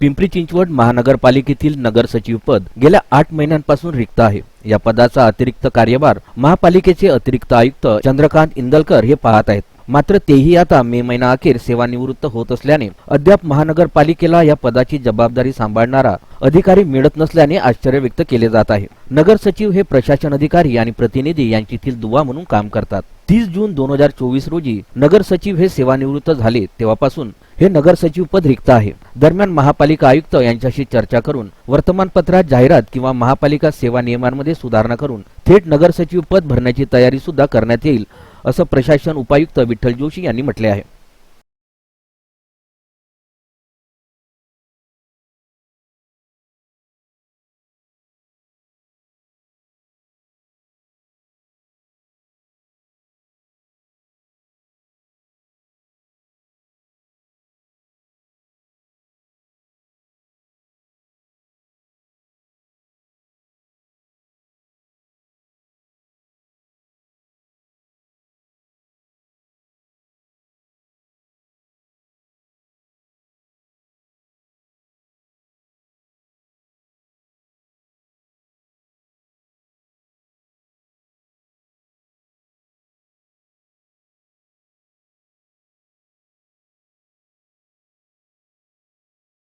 पिंपरी चिंचवड महानगरपालिकेतील नगर सचिव पद गेल्या आठ महिन्यांपासून रिक्त आहे. या पदाचा अतिरिक्त कार्यभार महापालिकेचे अतिरिक्त आयुक्त चंद्रकांत इंदलकर हे पाहत आहेत. मात्र तेही आता मे महिना अखेर सेवानिवृत्त होत असल्याने अद्याप महानगरपालिकेला या पदाची जबाबदारी सांभाळणारा अधिकारी मिळत नसल्याने आश्चर्य व्यक्त केले जात आहे. नगर सचिव हे प्रशासन अधिकारी आणि प्रतिनिधी यांच्यातील दुवा म्हणून काम करतात. तीस जून दोन हजार चोवीस रोजी नगर सचिव हे सेवानिवृत्त झाले तेव्हापासून हे नगर सचिव पद रिक्त आहे. दरम्यान महापालिका आयुक्त यांच्याशी चर्चा करून वर्तमानपत्रात जाहिरात किंवा महापालिका सेवा नियमांमध्ये सुधारणा करून थेट नगर सचिव पद भरण्याची तयारी सुद्धा करण्यात येईल असं प्रशासन उपायुक्त विठ्ठल जोशी यांनी म्हटले आहे.